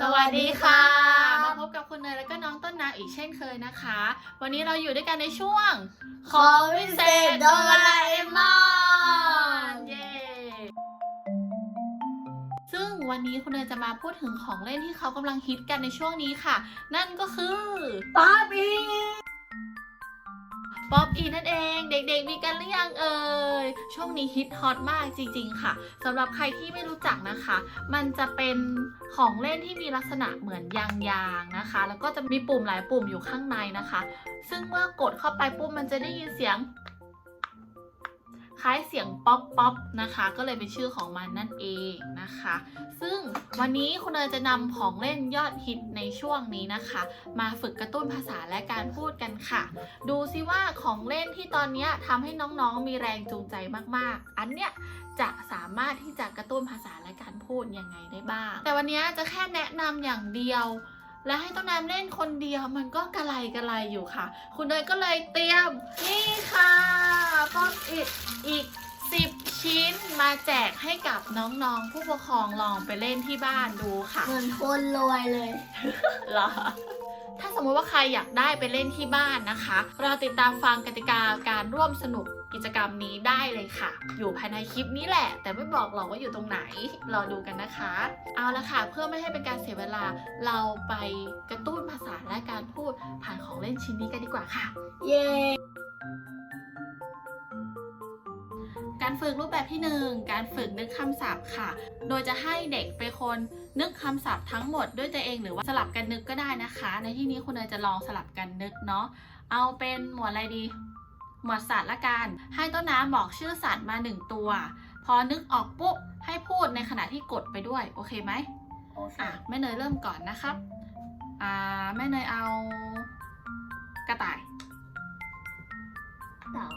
สวัสดีค่ะ มาพบกับคุณเนยและก็น้องต้นน้ำอีกเช่นเคยนะคะ วันนี้เราอยู่ด้วยกันในช่วงของวิเศษโดราเอมอนเย้ซึ่งวันนี้คุณเนยจะมาพูดถึงของเล่นที่เขากำลังฮิตกันในช่วงนี้ค่ะ นั่นก็คือป๊าปี ป๊อปอีนั่นเอง เด็กๆ มีกันหรือยังเอ่ยช่วงนี้ฮิตฮอตมากจริงๆค่ะสำหรับใครที่ไม่รู้จักนะคะ มันจะเป็นของเล่นที่มีลักษณะเหมือนยางๆนะคะ แล้วก็จะมีปุ่มหลายปุ่มอยู่ข้างในนะคะ ซึ่งเมื่อกดเข้าไปปุ๊บมันจะได้ยินเสียง ล้ายเสียงป๊อปป๊อปนะคะ ก็เลยเป็นชื่อของมันนั่นเองนะคะ ซึ่งวันนี้คุณเนยจะนำของเล่นยอดฮิตในช่วงนี้นะคะ มาฝึกกระตุ้นภาษาและการพูดกันค่ะ ดูซิว่าของเล่นที่ตอนนี้ทำให้น้องๆมีแรงจูงใจมากๆ อันเนี้ยจะสามารถที่จะกระตุ้นภาษาและการพูดยังไงได้บ้าง แต่วันนี้จะแค่แนะนำอย่างเดียว และให้ต้นน้ำเล่นคนเดียวมันก็กระไรกระไรอยู่ค่ะ คุณเนยก็เลยเตรียมนี่ค่ะป๊อปอิดอีก10 ชิ้นมาแจกให้กับน้องๆ ผู้ปกครองลองไปเล่นที่บ้านดูค่ะ เหมือนคนรวยเลยเหรอถ้าสมมติว่าใครอยากได้ไปเล่นที่บ้านนะคะ เราติดตามฟังกติกาการร่วมสนุก กิจกรรมนี้ได้เลยค่ะ อยู่ภายในคลิปนี้แหละ แต่ไม่บอกหรอกว่าอยู่ตรงไหน รอดูกันนะคะ เอาละค่ะ เพื่อไม่ให้เป็นการเสียเวลา เราไปกระตุ้นภาษาและการพูดผ่านของเล่นชิ้นนี้กันดีกว่าค่ะ เย้ การฝึกรูปแบบที่ 1 การฝึกนึกคำศัพท์ค่ะ โดยจะให้เด็กเป็นคนนึกคำศัพท์ทั้งหมดด้วยตัวเองหรือว่าสลับกันนึกก็ได้นะคะ ในที่นี้คุณเนยจะลองสลับกันนึกเนาะ เอาเป็นหมวดอะไรดี หมวดสัตว์ละกัน ให้ต้นน้ำบอกชื่อสัตว์มาหนึ่งตัว พอนึกออกปุ๊บให้พูดในขณะที่กดไปด้วย โอเคไหมโอเคอะแม่เนยเริ่มก่อนนะครับ อ่าแม่เนยเอา กระต่าย เต่า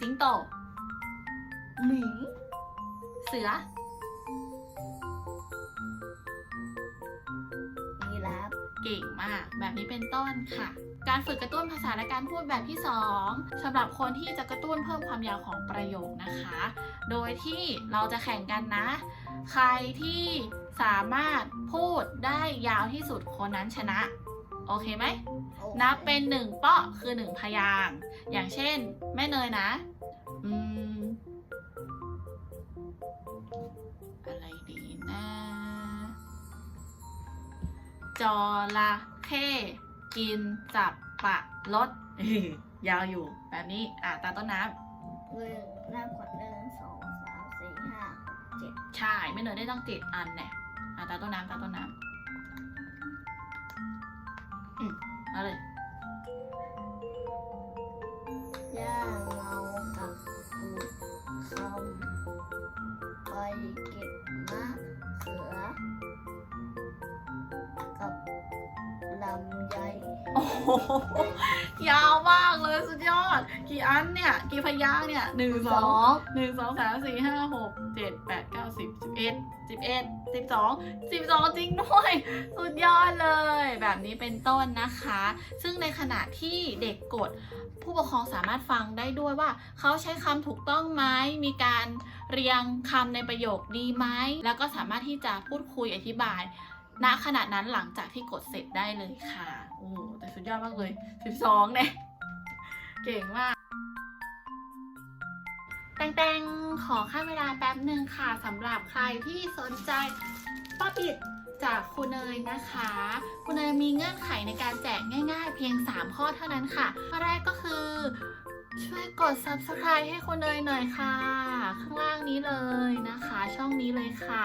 สิงโต หมี เสือยีราฟเก่งมาก แบบนี้เป็นต้นค่ะ การฝึกกระตุ้นภาษาและการพูดแบบที่ 2สำหรับคนที่จะกระตุ้นเพิ่มความยาวของประโยคนะคะ โดยที่เราจะแข่งกันนะ ใครที่สามารถพูดได้ยาวที่สุดคนนั้นชนะ โอเคไหมโอคนับเป็นหนึ่งเปาะคือหนึ่งพยางค์อย่างเช่น แม่เนยนะ อืม อะไรดีนะจระเข้ กินจับปะรดยาวอยู่แบบนี้ อะตาต้นน้หนึ่งหน้าขวดหนึ่งสองสามสี่ห้าหกเจ็ดำใช่แม่เนยได้ต้องเจ็ดอันเนี่ยอะตาต้นน้ำตาต้นน้ำอืมเอาเลย ย่าเมากับปูคำไปเก็บ ลำไยโอ้โหยาวมากเลยสุดยอด กี่อันเนี่ย กี่พยางค์เนี่ยหนึ่งสองหนึ่งสองสามสี่ห้าหกเจ็ดแปดเก้าสิบสิบเอ็ดสิบเอ็ดสิบสองสิบสองจริงด้วย สุดยอดเลย แบบนี้เป็นต้นนะคะ ซึ่งในขณะที่เด็กกดผู้ปกครองสามารถฟังได้ด้วยว่า เขาใช้คำถูกต้องไหมมีการเรียงคำในประโยคดีไหมแล้วก็สามารถที่จะพูดคุยอธิบาย ณขณะนั้นหลังจากที่กดเสร็จได้เลยค่ะ โอ้แต่สุดยอดมากเลย 12 เนี่ย เก่งมากแตงๆ ขอค่าเวลาแป๊บหนึ่งค่ะสำหรับใครที่สนใจป้าปิดจากคุณเนยนะคะ คุณเนยมีเงื่อนไขในการแจกง่าย ๆ เพียง 3 ข้อเท่านั้นค่ะ ข้อแรกก็คือ ช่วยกด subscribe ให้คุณเนยหน่อยค่ะ ข้างล่างนี้เลยนะคะ ช่องนี้เลยค่ะ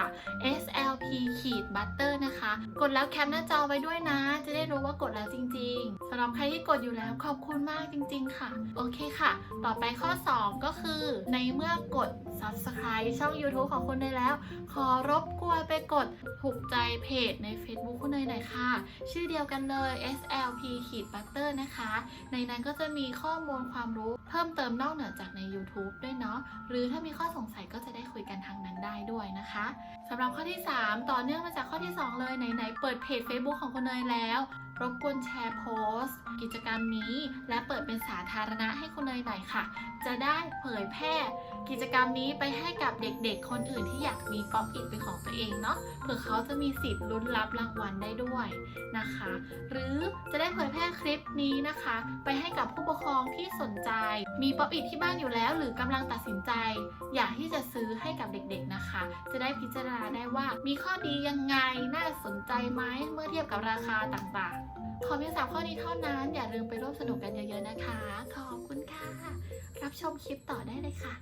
SLP ขีด butter นะคะ กดแล้วแคปหน้าจอไว้ด้วยนะ จะได้รู้ว่ากดแล้วจริง ๆสำหรับใครที่กดอยู่แล้วขอบคุณมากจริง ๆ ค่ะ โอเคค่ะ ต่อไปข้อ 2 ก็คือ ในเมื่อกด subscribe ช่อง YouTube ของคุณได้แล้ว ขอรบกวนไปกดถูกใจเพจใน Facebook คุณเนยหน่อยค่ะ ชื่อเดียวกันเลย SLP ขีด butter นะคะ ในนั้นก็จะมีข้อมูลความรู้เพิ่มเติมนอกเหนือจากใน YouTube ด้วยเนาะหรือถ้ามีข้อสงสัยก็จะได้คุยกันทางนั้นได้ด้วยนะคะสำหรับข้อที่ 3 ต่อเนื่องมาจากข้อที่ 2 เลยไหนๆเปิดเพจ Facebook ของคุณเนยแล้ว รบกวนแชร์โพสต์ กิจกรรมนี้ และเปิดเป็นสาธารณะให้คุณเนยหน่อยค่ะ จะได้เผยแพร่ กิจกรรมนี้ไปให้กับเด็กๆ คนอื่นที่อยากมีป๊อปอิทเป็นของตัวเองเนาะเผื่อเขาจะมีสิทธิ์ลุ้นรับรางวัลได้ด้วยนะคะ หรือจะได้เผยแพร่คลิปนี้นะคะ ไปให้กับผู้ปกครองที่สนใจ มีป๊อปอิทที่บ้านอยู่แล้ว หรือกำลังตัดสินใจ อยากที่จะซื้อให้กับเด็กๆนะคะ จะได้พิจารณาได้ว่ามีข้อดียังไงน่าสนใจไหมเมื่อเทียบกับราคาต่างๆ ขอเพียงสามข้อนี้เท่านั้น อย่าลืมไปร่วมสนุกกันเยอะๆนะคะ ขอบคุณค่ะ รับชมคลิปต่อได้เลยค่ะ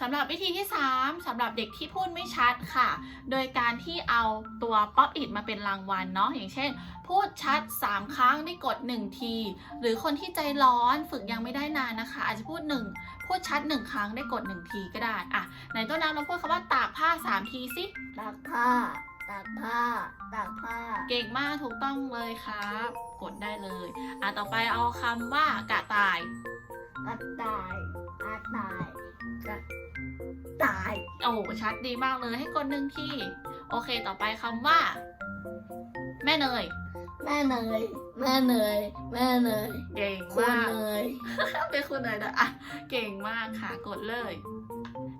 สำหรับวิธีที่ 3สำหรับเด็กที่พูดไม่ชัดค่ะ โดยการที่เอาตัวป๊อปอิ t มาเป็นรางวัลเนาะอย่างเช่น พูดชัด 3 ครั้งได้กด 1 ที หรือคนที่ใจร้อนฝึกยังไม่ได้นานนะคะ อาจจะพูด 1 พูดชัด 1 ครั้งได้กด 1 ทีก็ได้อะในต้นน้ำเราพูดคำว่าตากผ้า 3 ทีสิตากผ้า ตากผ้าตากผ้า เก่งมากถูกต้องเลยครับ กดได้เลย อะต่อไปเอาคำว่ากระต่าย กระต่ายกระต่ายกระต่าย โอ้ชัดดีมากเลยให้กดหนึ่งทีโอเคต่อไปคำว่า แม่เนย แม่เนย แม่เนย แม่เนย เก่งคุณมาก เนย เป็นคุณเนยนะอะเก่งมากค่ะกดเลย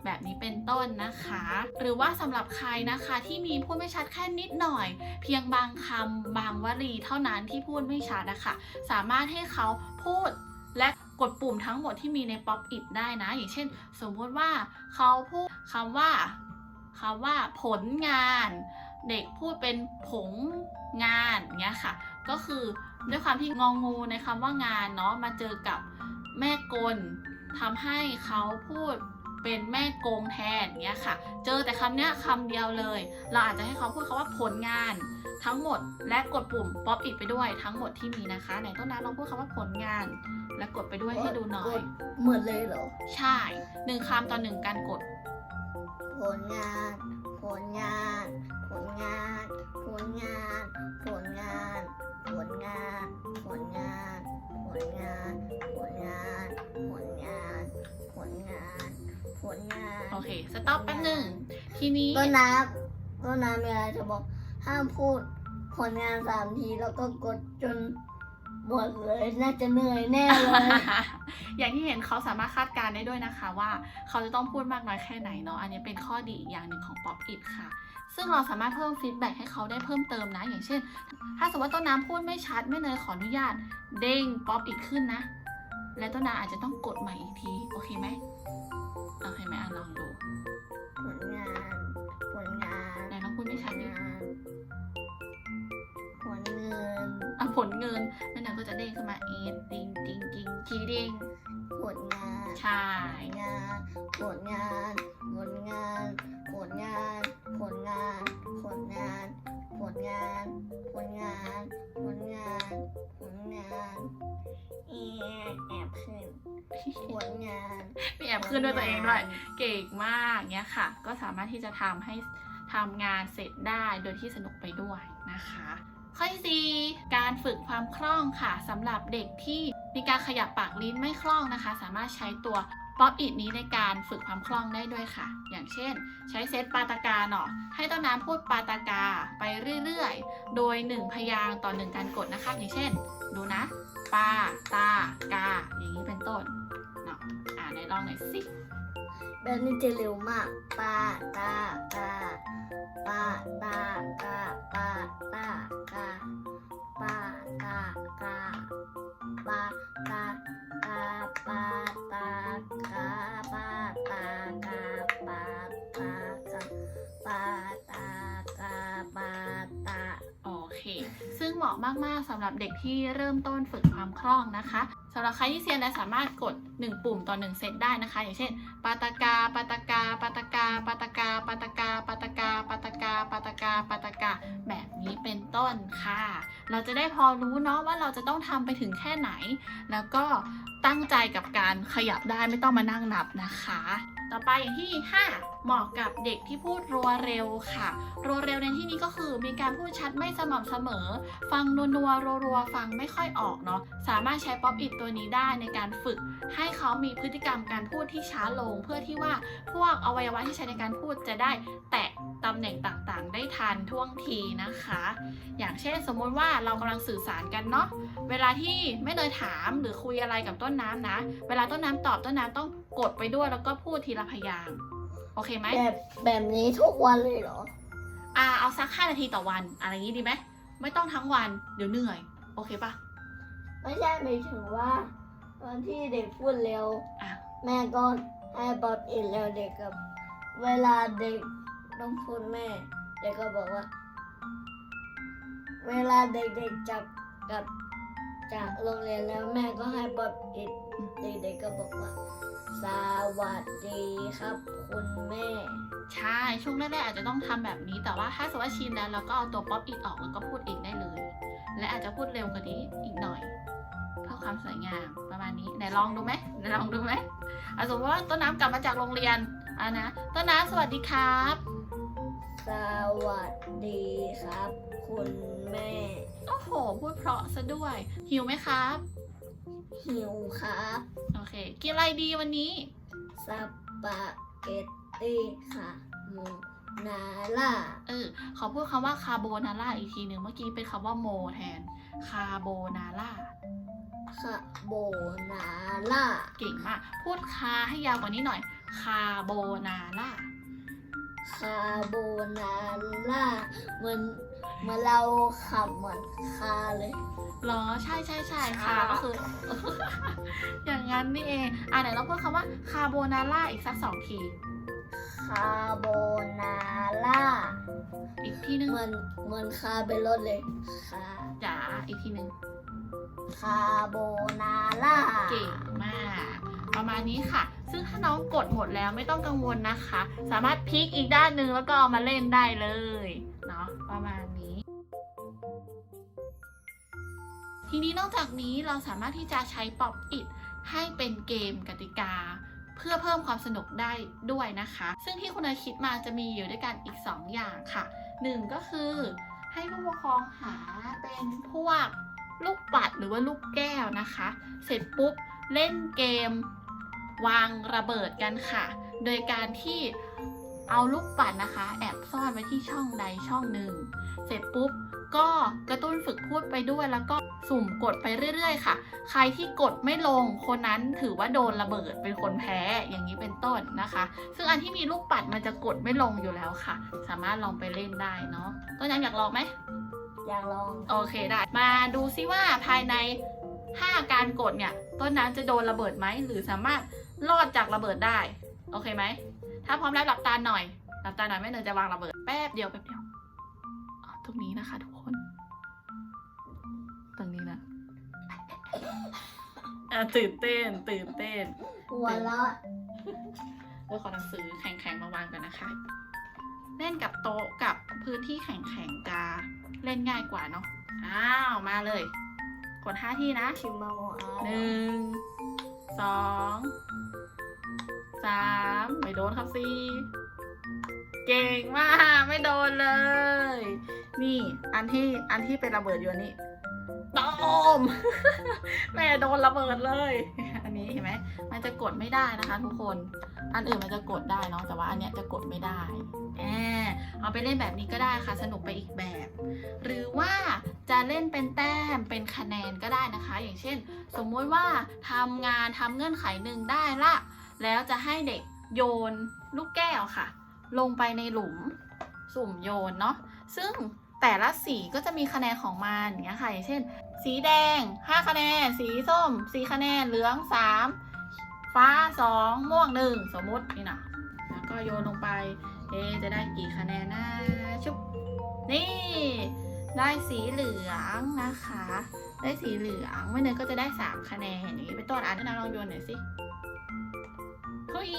แบบนี้เป็น ต้นนะคะ หรือว่าสำหรับใครนะคะที่มีพูดไม่ชัดแค่นิดหน่อย เพียงบางคำบางวลีเท่านั้นที่พูดไม่ชัดนะคะสามารถให้เขาพูดและกดปุ่มทั้งหมดที่มีใน Pop It ได้นะ อย่างเช่น สมมติว่าเขาพูดคำว่าคำว่าผลงาน เด็กพูดเป็นผงงานเงี้ยค่ะ ก็คือด้วยความที่งองูในคำว่างานเนาะมาเจอกับแม่กลทำให้เขาพูด เป็นแม่โกงแทนเงี้ยค่ะ เจอแต่คำเนี้ยคำเดียวเลย เราอาจจะให้เขาพูดคาว่าผลงานทั้งหมดและกดปุ่มป๊อปอิดไปด้วยทั้งหมดที่มีนะคะไหนต้นน้ำลองพูดคำว่าผลงาน และกดไปด้วยให้ดูหน่อกยดเหมือนเลยเหรอ ใช่หนึ่งคำต่อหนึ่งการกด ผลงาน ผลงาน ผลงาน ผลงาน ผลงาน ผลงาน ผลงาน ผลงาน ผลงาน ผลงาน เค สต็อปแป๊บหนึ่งทีนี้ต้นน้ำต้นน้ำมีอะไรจะบอกห้ามพูดผลงานสามทีแล้วก็กดจนหมดเลยน่าจะเหนื่อยแน่เลย อย่างที่เห็นเขาสามารถคาดการณ์ได้ด้วยนะคะว่า เขาจะต้องพูดมากน้อยแค่ไหนเนาะ อันนี้เป็นข้อดีอีกอย่างหนึ่งของ Pop It ค่ะ ซึ่งเราสามารถเพิ่มฟีดแบ็กให้เขาได้เพิ่มเติมนะ อย่างเช่น ถ้าสมมติว่าต้นน้ำพูดไม่ชัดแม่เนยขออนุญาต เด้ง Pop It ขึ้นนะ และต้นน้ำอาจจะต้องกดใหม่อีกที โอเคไหม โอเคไหมอะลองดู ผลงาน ผลงานไหนน้องพูดไม่ชัดดิงานผลเงิน อะผลเงินแม่เนยก็จะเด้งขึ้นมาเอดติงติงติงทีเด้งผลงาน ใช่งาน ผลงาน ผลงาน ผลงาน ผลงาน ผลงาน ผลงาน ผลงาน ผลงาน ผลงานแอบแอบขึ้น ผลงานมีแอบขึ้นด้วยตัวเองด้วย เก่งมากเนี้ยค่ะ ก็สามารถที่จะทำให้ทำงานเสร็จได้โดยที่สนุกไปด้วยนะคะ ข้อที่สี่การฝึกความคล่องค่ะสำหรับเด็กที่มีการขยับปากลิ้นไม่คล่องนะคะ สามารถใช้ตัว ป๊อปอิดนี้ในการฝึกความคล่องได้ด้วยค่ะ อย่างเช่น ใช้เซตปาตากาเนาะให้ต้นน้ำพูดปาตากาไปเรื่อยๆ โดย 1 พยางต่อ 1 การกดนะคะ อย่างเช่น ดูนะ ปาตากา อย่างนี้เป็นต้นเนาะอ่าไหนลองหน่อยสิแบบนี้จะเร็วมาก ปาตาตาปาตาตาปาตาตาปาตาตา ปาปาปาปาตาปาปาตาตาปาปาตาปา ตาตาปาตาโอเค ซึ่งเหมาะมาก ๆสำหรับเด็กที่เริ่มต้นฝึกความคล่องนะคะสำหรับใครที่เซียนและสามารถกด 1 ปุ่มต่อ 1 เซตได้นะคะ อย่างเช่น ปาตากา ปาตากา ปาตากา ปาตากา ปาตากา ปาตากา ปาตากา ปาตากา ปาตากา แบบนี้เป็นต้นค่ะ เราจะได้พอรู้เนาะว่าเราจะต้องทำไปถึงแค่ไหน แล้วก็ตั้งใจกับการขยับได้ไม่ต้องมานั่งนับนะคะ ต่อไปอย่างที่ 5 เหมาะกับเด็กที่พูดรัวเร็วค่ะ รัวเร็วในที่นี้ก็คือมีการพูดชัดไม่สม่ำเสมอ ฟังนัวๆรัวๆฟังไม่ค่อยออกเนาะสามารถใช้ป๊อปอิดตัวนี้ได้ในการฝึก ให้เขามีพฤติกรรมการพูดที่ช้าลง เพื่อที่ว่าพวกอวัยวะที่ใช้ในการพูดจะได้แตะตำแหน่งต่างๆ ได้ทันท่วงทีนะคะ อย่างเช่นสมมติว่าเรากำลังสื่อสารกันเนาะเวลาที่ไม่เลยถามหรือคุยอะไรกับต้นน้ำนะ เวลาต้นน้ำตอบต้นน้ำต้องกดไปด้วยแล้วก็พูดทีละพยางค์ โอเคไหมแบบแบบนี้ทุกวันเลยเหรอ อ่าเอาสักห้านาทีต่อวัน อะไรอย่างนี้ดีไหมไม่ต้องทั้งวันเดี๋ยวเหนื่อย โอเคปะไม่ใช่หมายถึงว่า ตอนที่เด็กพูดเร็ว อะแม่ก็ให้ป๊อปอินแล้วเด็กกับเวลาเด็กต้องพูดแม่ เด็กก็บอกว่า เวลาเด็กๆจับกับจากโรงเรียนแล้วแม่ก็ให้ป๊อปอินเด็กๆก็บอกว่าส วัสดีครับ คุณแม่ ใช่ ช่วงแรกๆอาจจะต้องทำแบบนี้ แต่ว่าถ้าสมมติว่าชินแล้วเราก็เอาตัวป๊อปอิดออกแล้วก็พูดเองได้เลย และอาจจะพูดเร็วกว่านี้อีกหน่อย เพื่อความสวยงามประมาณนี้ไหนลองดูไหมไหนลองดูไหมอะสมมติว่าต้นน้ำกลับมาจากโรงเรียนอะนะต้นน้ำสวัสดีครับ สวัสดีครับ คุณแม่ โอ้โห พูดเพราะซะด้วย หิวไหมครับ หิวครับ โอเค กินอะไรดีวันนี้ สปาเกตตี้ค่ะหมูนาล่าเออขอพูดคำว่าคาโบนาร่าอีกทีหนึ่งเมื่อกี้เป็นคำว่าโมแทน คาโบนาร่าคาโบนาล่าเก่งมาก พูดคาให้ยาวกว่านี้หน่อย คาโบนาร่าคาโบนาล่าเหมือน เหมือนเราขับเหมือนคาเลยเหรอใช่ใช่ใช่คาคาก็คือ อย่างนั้นนี่เอง อะไหนเราพูดคำว่าคาโบนาร่าอีกสักสองที คาโบนาล่า อีกทีหนึงเหมือนเหมือนคาเป็นรถเลย คาจ๋าอีกทีหนึ่งคาโบนาล่า เก่งมาก ประมาณนี้ค่ะ ซึ่งถ้าน้องกดหมดแล้วไม่ต้องกังวลนะคะ สามารถพลิกอีกด้านหนึ่งแล้วก็เอามาเล่นได้เลยเนาะประมาณนี้ ทีนี้นอกจากนี้เราสามารถที่จะใช้ป๊อปอิดให้เป็นเกมกติกา เพื่อเพิ่มความสนุกได้ด้วยนะคะ ซึ่งที่คุณเนยคิดมาจะมีอยู่ด้วยกันอีก 2 อย่างค่ะ 1 ก็คือให้ผู้ปกครองหาเป็นพวกลูกปัดหรือว่าลูกแก้วนะคะ เสร็จปุ๊บเล่นเกม วางระเบิดกันค่ะ โดยการที่เอาลูกปัดนะคะ แอบซ่อนไว้ที่ช่องใดช่องหนึ่ง เสร็จปุ๊บก็กระตุ้นฝึกพูดไปด้วยแล้วก็สุ่มกดไปเรื่อย ๆ ค่ะ ใครที่กดไม่ลงคนนั้นถือว่าโดนระเบิดเป็นคนแพ้อย่างนี้เป็นต้นนะคะ ซึ่งอันที่มีลูกปัดมันจะกดไม่ลงอยู่แล้วค่ะ สามารถลองไปเล่นได้เนาะต้นน้ำอยากลองไหมอยากลองโอเคได้มาดูซิว่าภายใน 5 การกดเนี่ย ต้นน้ำจะโดนระเบิดไหมหรือสามารถ รอดจากระเบิดได้ โอเคไหม ถ้าพร้อมแล้วหลับตาหน่อย หลับตาหน่อยแม่เนยจะวางระเบิด แป๊บเดียวแป๊บเดียวอ๋อตรงนี้นะคะ ทุกคน ตรงนี้นะอะตื่นเต้น ตื่นเต้นหัวเราะเดี๋ยวขอหนังสือแข็งๆมาวางกันนะคะ เล่นกับโต๊ะกับพื้นที่แข็งๆจะเล่นง่ายกว่าเนาะ อ้าวมาเลย กดห้าทีนะชิมมาโมอาหนึ่งสอง สามไม่โดนครับสี่เก่งมากไม่โดนเลย นี่อันที่อันที่เป็นระเบิดอยู่นนี้ตอมแม่โดนระเบิดเลย อันนี้เห็นไหมมันจะกดไม่ได้นะคะ ทุกคน อันอื่นมันจะกดได้เนาะแต่ว่าอันเนี้ยจะกดไม่ได้แอเอาไปเล่นแบบนี้ก็ได้ค่ะ สนุกไปอีกแบบ หรือว่าจะเล่นเป็นแต้มเป็นคะแนนก็ได้นะคะ อย่างเช่น สมมุติว่าทำงานทำเงื่อนไขหนึ่งได้ละ แล้วจะให้เด็กโยนลูกแก้วค่ะ ลงไปในหลุมสุ่มโยนเนาะซึ่งแต่ละสีก็จะมีคะแนนของมันอย่างเงี้ยค่ะอย่างเช่น สีแดง 5 คะแนน สีส้ม 4 คะแนนเหลือง 3 ฟ้า 2 ม่วง 1 สมมุตินี่นะแล้วก็โยนลงไป เอจะได้กี่คะแนนนะชุบนี่ ได้สีเหลืองนะคะ ได้สีเหลืองไม่เนยก็จะได้ 3 คะแนนอย่างนี้เป็นต้นอ่านต้นน้ำลองโยนหน่อยสิ เฮ้ย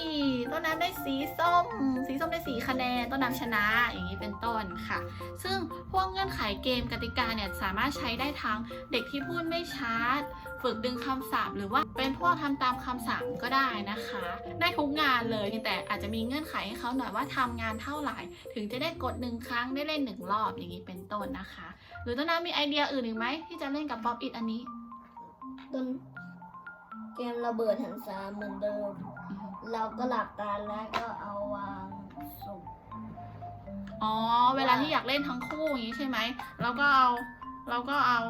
ต้นน้ำได้สีส้ม สีส้มได้สีคะแนน ต้นน้ำชนะ อย่างนี้เป็นต้นค่ะ ซึ่งพวกเงื่อนไขเกมกติกาเนี่ยสามารถใช้ได้ทั้งเด็กที่พูดไม่ชัด ฝึกดึงคำศัพท์ หรือว่าเป็นพวกทำตามคำสั่งก็ได้นะคะ ได้ทุกงานเลยแต่อาจจะมีเงื่อนไขให้เขาหน่อยว่าทำงานเท่าไหร่ ถึงจะได้กดหนึ่งครั้งได้เล่นหนึ่งรอบอย่างนี้เป็นต้นนะคะ หรือต้นน้ำมีไอเดียอื่นอีกไหมที่จะเล่นกับป๊อปอิดอันนี้ต้นเกมระเบิดหันษาเหมือนเดิม เราก็หลับตาแล้วก็เอาวางสุ่มอ๋อ เวลาที่อยากเล่นทั้งคู่อย่างนี้ใช่ไหมเราก็เอาเราก็เอา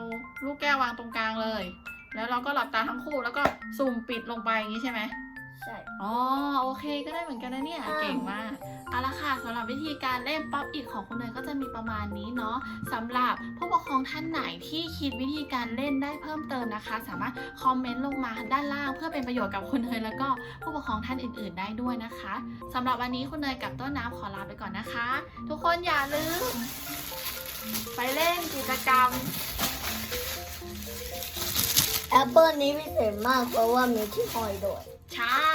ลูกแก้ววางตรงกลางเลย แล้วเราก็หลับตาทั้งคู่แล้วก็สุ่มปิดลงไปอย่างนี้ใช่ไหมใช่ อ๋อ โอเคก็ได้เหมือนกันนะเนี่ยอ่าเก่งมาก เอาละค่ะสำหรับวิธีการเล่นป๊อปอิดของคุณเนยก็จะมีประมาณนี้เนาะสำหรับผู้ปกครองท่านไหนที่คิดวิธีการเล่นได้เพิ่มเติมนะคะ สามารถคอมเมนต์ลงมาด้านล่าง เพื่อเป็นประโยชน์กับคุณเนยแล้วก็ผู้ปกครองท่านอื่น ๆ ได้ด้วยนะคะสำหรับวันนี้คุณเนยกับต้นน้ำขอลาไปก่อนนะคะ ทุกคนอย่าลืมไปเล่นกิจกรรมแอปเปิลนี้พิเศษมากเพราะว่ามีที่หอยด้วย ใช่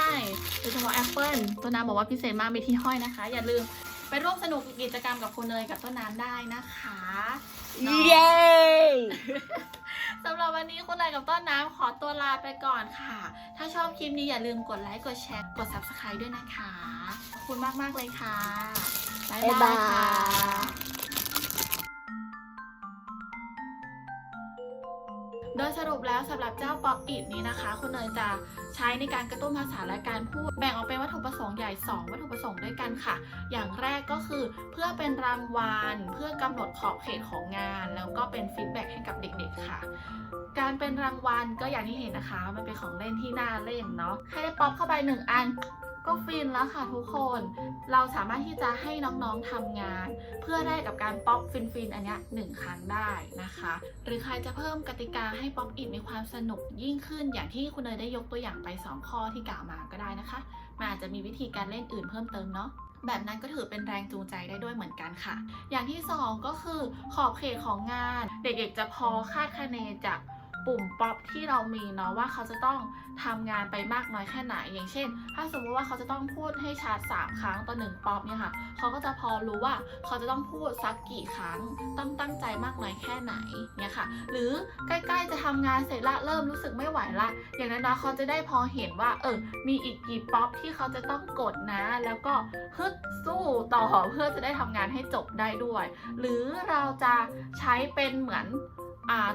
โดยเฉพาะแอปเปิลต้นน้ำบอกว่าพิเศษมากมีที่ห้อยนะคะ อย่าลืมไปร่วมสนุกกิจกรรมกับคุณเนยกับต้นน้ำได้นะคะเย้สำหรับวันนี้คุณเนยกับต้นน้ำขอตัวลาไปก่อนค่ะ ถ้าชอบคลิปนี้อย่าลืมกดไลค์กดแชร์กด subscribe ด้วยนะคะ ขอบคุณมากๆเลยค่ะ บ๊ายบ๊ายบาบายยค่ะ แล้วสำหรับเจ้าป๊อปอิดนี้นะคะคุณเนยจะใช้ในการกระตุ้นภาษาและการพูดแบ่งออกเป็นวัตถุประสงค์ใหญ่ 2 วัตถุประสงค์ด้วยกันค่ะ อย่างแรกก็คือเพื่อเป็นรางวัลเพื่อกำหนดขอบเขตของงาน แล้วก็เป็นฟีดแบ็กให้กับเด็กๆค่ะการเป็นรางวัลก็อย่างที่เห็นนะคะ มันเป็นของเล่นที่น่าเล่นเนาะให้ได้ป๊อปเข้าไปหนึ่งอัน ก็ฟินแล้วค่ะทุกคน เราสามารถที่จะให้น้องๆทำงาน เพื่อได้กับการป๊อปฟินๆอันนี้หนึ่งครั้งได้นะคะ หรือใครจะเพิ่มกติกาให้ป๊อปอิดมีความสนุกยิ่งขึ้น อย่างที่คุณเนยได้ยกตัวอย่างไป 2 ข้อที่กล่าวมาก็ได้นะคะมันอาจจะมีวิธีการเล่นอื่นเพิ่มเติมเนาะแบบนั้นก็ถือเป็นแรงจูงใจได้ด้วยเหมือนกันค่ะ อย่างที่ 2 ก็คือขอบเขตของงาน เด็กๆจะพอคาดคะเนจาก ปุ่มป๊อปที่เรามีเนาะว่าเขาจะต้องทำงานไปมากน้อยแค่ไหน อย่างเช่น ถ้าสมมติว่าเขาจะต้องพูดให้ชัด3ครั้งต่อหนึ่งป๊อปเนี่ยค่ะเขาก็จะพอรู้ว่าเขาจะต้องพูดสักกี่ครั้งต้องตั้งใจมากน้อยแค่ไหนเนี่ยค่ะ หรือใกล้ๆจะทำงานเสร็จละเริ่มรู้สึกไม่ไหวละอย่างนั้นเนาะเขาจะได้พอเห็นว่าเออมีอีกกี่ป๊อปที่เขาจะต้องกดนะ แล้วก็ฮึดสู้ต่อเพื่อจะได้ทำงานให้จบได้ด้วย หรือเราจะใช้เป็นเหมือน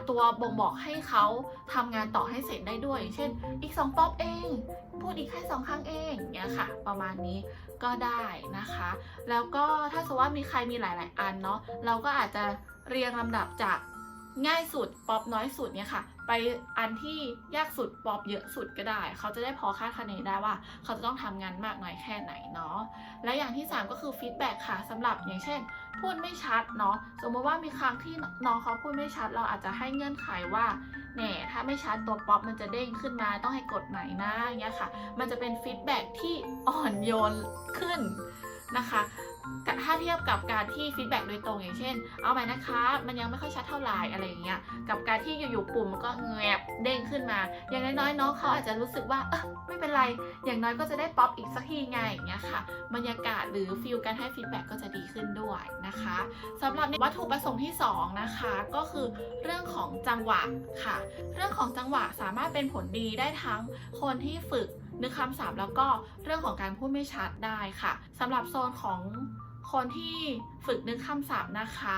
ตัวบ่งบอกให้เขาทำงานต่อให้เสร็จได้ด้วย เช่น อีก 2 ป๊อปเอง พูดอีกแค่สองครั้งเองเนี่ยค่ะ ประมาณนี้ก็ได้นะคะ แล้วก็ถ้าสมมติว่ามีใครมีหลาย ๆ อันเนาะเราก็อาจจะเรียงลำดับจาก ง่ายสุดป๊อปน้อยสุดเนี่ยค่ะ ไปอันที่ยากสุดป๊อปเยอะสุดก็ได้ เขาจะได้พอคาดคะเนได้ว่า เขาจะต้องทำงานมากน้อยแค่ไหนเนาะและอย่างที่ 3 ก็คือฟีดแบ็กค่ะสำหรับอย่างเช่น พูดไม่ชัดเนาะสมมติว่ามีครั้งที่น้องเขาพูดไม่ชัด เราอาจจะให้เงื่อนไขว่าแหน่ถ้าไม่ชัดตัวป๊อปมันจะเด้งขึ้นมาต้องให้กดไหนนะอย่างเงี้ยค่ะ มันจะเป็นฟีดแบ็กที่อ่อนโยนขึ้นนะคะ ถ้าเทียบกับการที่ฟีดแบ็กโดยตรงอย่างเช่น เอาใหม่นะคะ มันยังไม่ค่อยชัดเท่าไหร่อะไรอย่างเงี้ย กับการที่อยู่ๆปุ่มมันก็แงบเด้งขึ้นมา อย่างน้อยๆน้องเขาอาจจะรู้สึกว่า เออไม่เป็นไร อย่างน้อยก็จะได้ป๊อปอีกสักทีไงอย่างเงี้ยค่ะ บรรยากาศหรือฟิลการให้ฟีดแบ็กก็จะดีขึ้นด้วยนะคะสำหรับวัตถุประสงค์ที่สองนะคะ ก็คือเรื่องของจังหวะค่ะ เรื่องของจังหวะสามารถเป็นผลดีได้ทั้งคนที่ฝึก นึกคำศัพท์แล้วก็เรื่องของการพูดไม่ชัดได้ค่ะสำหรับโซนของคนที่ ฝึกนึกคำศัพท์นะคะ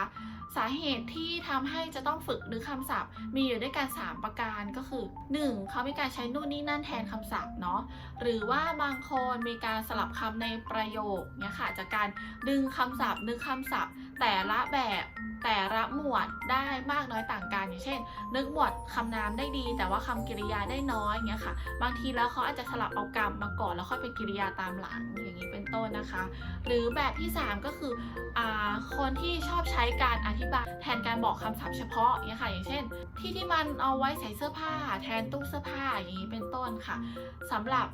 สาเหตุที่ทำให้จะต้องฝึกนึกคำศัพท์ มีอยู่ด้วยกัน 3 ประการก็คือ 1. เขามีการใช้นู่นนี่นั่นแทนคำศัพท์เนาะหรือว่าบางคนมีการสลับคำในประโยคเนี่ยค่ะจากการดึงคำศัพท์ นึกคำศัพท์ แต่ละแบบแต่ละหมวดได้มากน้อยต่างกันอย่างเช่น นึกหมวดคำนามได้ดี แต่ว่าคำกริยาได้น้อยเงี้ยค่ะ บางทีแล้วเขาอาจจะสลับเอากรรมมาก่อนแล้วค่อยเป็นกริยาตามหลังอย่างนี้เป็นต้นนะคะ หรือแบบที่ 3 ก็คืออ่าคนที่ชอบใช้การอธิบายแทนการบอกคำศัพท์เฉพาะเงี้ยค่ะ อย่างเช่น ที่ที่มันเอาไว้ใส่เสื้อผ้า แทนตู้เสื้อผ้าอย่างนี้เป็นต้นค่ะสำหรับ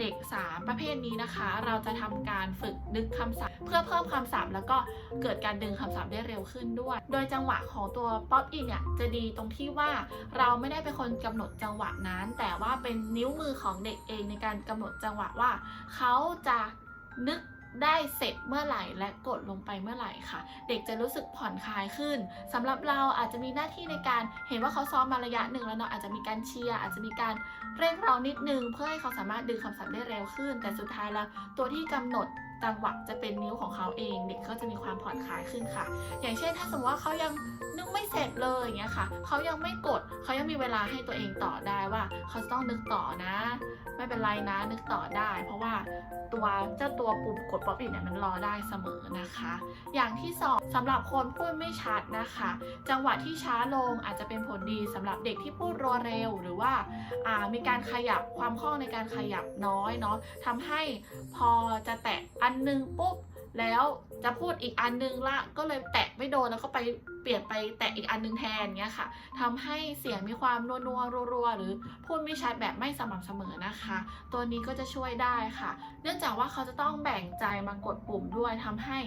เด็ก 3 ประเภทนี้นะคะ เราจะทำการฝึกนึกคำศัพท์ เพื่อเพิ่มคำศัพท์แล้วก็เกิดการดึงคำศัพท์ได้เร็วขึ้นด้วย โดยจังหวะของตัวป๊อปอินเนี่ยจะดีตรงที่ว่าเราไม่ได้เป็นคนกำหนดจังหวะนั้น แต่ว่าเป็นนิ้วมือของเด็กเองในการกำหนดจังหวะว่า เขาจะนึก ได้เสร็จเมื่อไหร่และกดลงไปเมื่อไหร่ค่ะ เด็กจะรู้สึกผ่อนคลายขึ้นสำหรับเราอาจจะมีหน้าที่ในการเห็นว่าเขาซ้อมมาระยะหนึ่งแล้วเนาะอาจจะมีการเชียร์อาจจะมีการเร่งเรานิดนึง เพื่อให้เขาสามารถดึงคำศัพท์ได้เร็วขึ้น แต่สุดท้ายแล้วตัวที่กำหนด จังหวะจะเป็นนิ้วของเขาเอง เด็กก็จะมีความผ่อนคลายขึ้นค่ะ อย่างเช่น ถ้าสมมติว่าเขายังนึกไม่เสร็จเลยอย่างเงี้ยค่ะ เขายังไม่กดเขายังมีเวลาให้ตัวเองต่อได้ว่า เขาต้องนึกต่อนะ ไม่เป็นไรนะนึกต่อได้ เพราะว่าตัวเจ้าตัวปุ่มกดป๊อปอินเนี่ยมันรอได้เสมอนะคะ อย่างที่สองสำหรับคนพูดไม่ชัดนะคะ จังหวะที่ช้าลงอาจจะเป็นผลดีสำหรับเด็กที่พูดรัวเร็วหรือว่าามีการขยับความคล่องในการขยับน้อยเนาะทำให้พอจะแตะอันนนึงปุ๊บแล้วจะพูดอีกอันนึงละก็เลยแตะไม่โดนแล้วก็ไปเปลี่ยนไปแตะอีกอันนึงแทนเงี้ยค่ะทำให้เสียงมีความนัวนัวๆรัวๆหรือพูดไม่ชัดแบบไม่สม่ำเสมอนะคะ ตัวนี้ก็จะช่วยได้ค่ะ เนื่องจากว่าเขาจะต้องแบ่งใจมากดปุ่มด้วยทำให้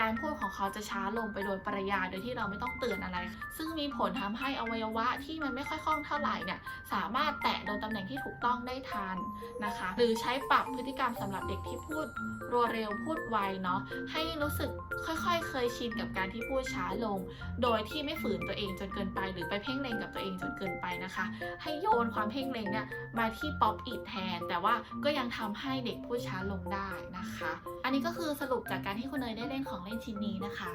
การพูดของเขาจะช้าลงไปโดยปริยายโดยที่เราไม่ต้องเตือนอะไร ซึ่งมีผลทำให้อวัยวะที่มันไม่ค่อยคล่องเท่าไหร่เนี่ยสามารถแตะโดนตำแหน่งที่ถูกต้องได้ทันนะคะ หรือใช้ปรับพฤติกรรมสำหรับเด็กที่พูดรัวเร็วพูดไวเนาะให้รู้สึกค่อยๆ เคยชินกับการที่พูดช้าลง โดยที่ไม่ฝืนตัวเองจนเกินไป หรือไปเพ่งเล็งกับตัวเองจนเกินไปนะคะ ให้โยนความเพ่งเล็งเนี่ยมาที่ป๊อปอิดแทน แต่ว่าก็ยังทำให้เด็กพูดช้าลงได้นะคะ อันนี้ก็คือสรุปจากการที่คุณเนยได้เล่นของเล่นชิ้นนี้นะคะ